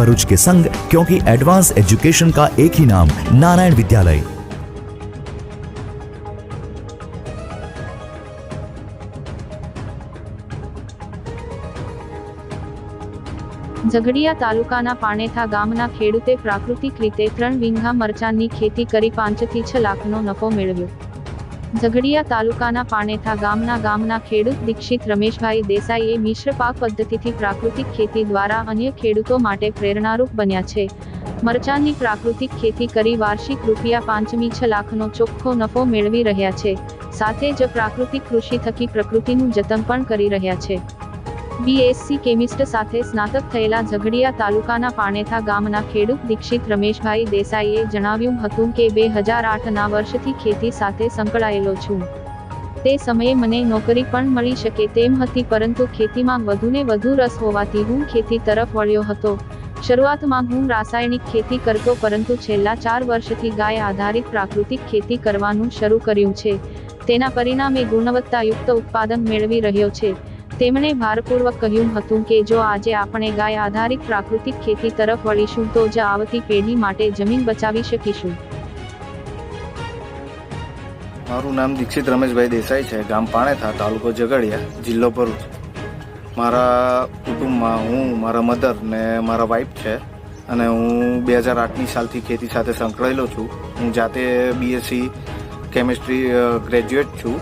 भरूच के संग क्योंकि एडवांस एजुकेशन का एक ही नाम नारायण विद्यालय ઝઘડિયા તાલુકાના પાણેથા ગામના ખેડૂતે પ્રાકૃતિક રીતે ત્રણ વીંઘા મરચાંની ખેતી કરી પાંચથી છ લાખનો નફો મેળવ્યો ઝઘડિયા તાલુકાના પાણેથા ગામના ગામના ખેડૂત દીક્ષિત રમેશભાઈ દેસાઈએ મિશ્ર પાક પદ્ધતિથી પ્રાકૃતિક ખેતી દ્વારા અન્ય ખેડૂતો માટે પ્રેરણારૂપ બન્યા છે. મરચાંની પ્રાકૃતિક ખેતી કરી વાર્ષિક રૂપિયા પાંચમી છ લાખનો ચોખ્ખો નફો મેળવી રહ્યા છે. સાથે જ પ્રાકૃતિક કૃષિ થકી પ્રકૃતિનું જતન પણ કરી રહ્યા છે. બીએસસી કેમિસ્ટ સાથે સ્નાતક થયેલા ઝઘડિયા તાલુકાના પાણેથા ગામના ખેડૂત દીક્ષિત રમેશભાઈ દેસાઈએ જણાવ્યું હતું કે, બે હજાર આઠના વર્ષથી ખેતી સાથે સંકળાયેલો છું. તે સમયે મને નોકરી પણ મળી શકે તેમ હતી, પરંતુ ખેતીમાં વધુને વધુ રસ હોવાથી હું ખેતી તરફ વળ્યો હતો. શરૂઆતમાં હું રાસાયણિક ખેતી કરતો, પરંતુ છેલ્લા ચાર વર્ષથી ગાય આધારિત પ્રાકૃતિક ખેતી કરવાનું શરૂ કર્યું છે. તેના પરિણામે ગુણવત્તાયુક્ત ઉત્પાદન મેળવી રહ્યો છે. તેમણે ભારપૂર્વક કહ્યું હતું કે જો આજે આપણે ગાય આધારિત પ્રાકૃતિક ખેતી તરફ વળીશું તો જ આવતી પેઢી માટે જમીન બચાવી શકીશું. મારું નામ દીક્ષિત રમેશભાઈ દેસાઈ છે. ગામ પાણેથા, તાલુકો ઝઘડિયા, જિલ્લો ભરૂચ. મારા કુટુંબમાં હું, મારા મધર ને મારા વાઈફ છે અને હું બે હજાર આઠની સાલથી ખેતી સાથે સંકળાયેલો છું. હું જાતે બીએસસી કેમિસ્ટ્રી ગ્રેજ્યુએટ છું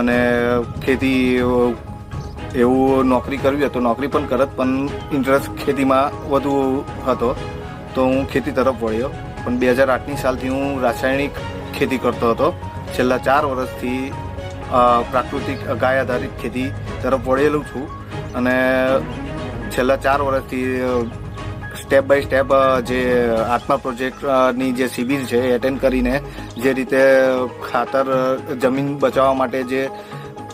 અને ખેતી એવું નોકરી કરવી હતો નોકરી પણ કરત, પણ ઇન્ટરેસ્ટ ખેતીમાં વધુ હતો. તો હું ખેતી તરફ વળ્યો. પણ બે હજાર આઠની સાલથી હું રાસાયણિક ખેતી કરતો હતો. છેલ્લા ચાર વર્ષથી પ્રાકૃતિક ગાય આધારિત ખેતી તરફ વળેલું છું. અને છેલ્લા ચાર વર્ષથી સ્ટેપ બાય સ્ટેપ જે આત્મા પ્રોજેક્ટની જે શિબિર છે એટેન્ડ કરીને જે રીતે ખાતર જમીન બચાવવા માટે જે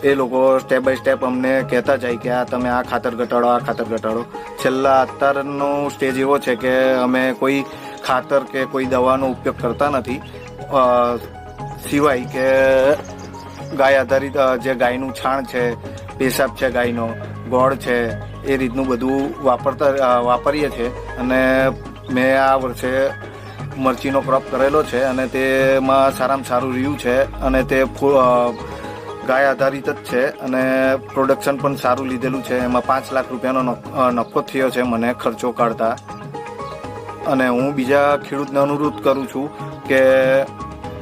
એ લોકો સ્ટેપ બાય સ્ટેપ અમને કહેતા જાય કે આ તમે આ ખાતર ઘટાડો, આ ખાતર ઘટાડો. છેલ્લા અત્યારનો સ્ટેજ એવો છે કે અમે કોઈ ખાતર કે કોઈ દવાનો ઉપયોગ કરતા નથી. સિવાય કે ગાય આધારિત જે ગાયનું છાણ છે, પેશાબ છે ગાયનો, ગોળ છે, એ રીતનું બધું વાપરતા વાપરીએ છીએ અને મેં આ વર્ષે મરચીનો ક્રોપ કરેલો છે અને તેમાં સારામાં સારું રહ્યું છે અને તે ગાય આધારિત જ છે અને પ્રોડક્શન પણ સારું લીધેલું છે. એમાં પાંચ લાખ રૂપિયાનો નફો થયો છે મને ખર્ચો કાઢતા. અને હું બીજા ખેડૂતને અનુરોધ કરું છું કે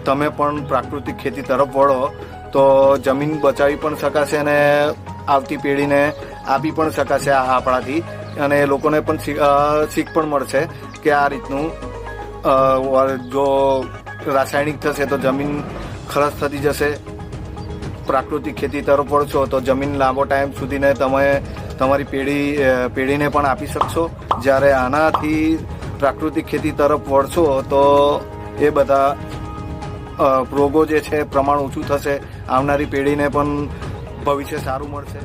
તમે પણ પ્રાકૃતિક ખેતી તરફ વળો, તો જમીન બચાવી પણ શકાશે અને આવતી પેઢીને આપી પણ શકાશે આ આપણાથી. અને એ લોકોને પણ શીખ પણ મળશે કે આ રીતનું જો રાસાયણિક થશે તો જમીન ખરાશ થતી જશે. પ્રાકૃતિક ખેતી તરફ વળશો, તો જમીન લાંબો ટાઈમ સુધીને તમે તમારી પેઢી પેઢીને પણ આપી શકશો. જ્યારે આનાથી પ્રાકૃતિક ખેતી તરફ વળશો, તો એ બધા રોગો જે છે, પ્રમાણ ઓછું થશે. આવનારી પેઢીને પણ ભવિષ્ય સારું મળશે.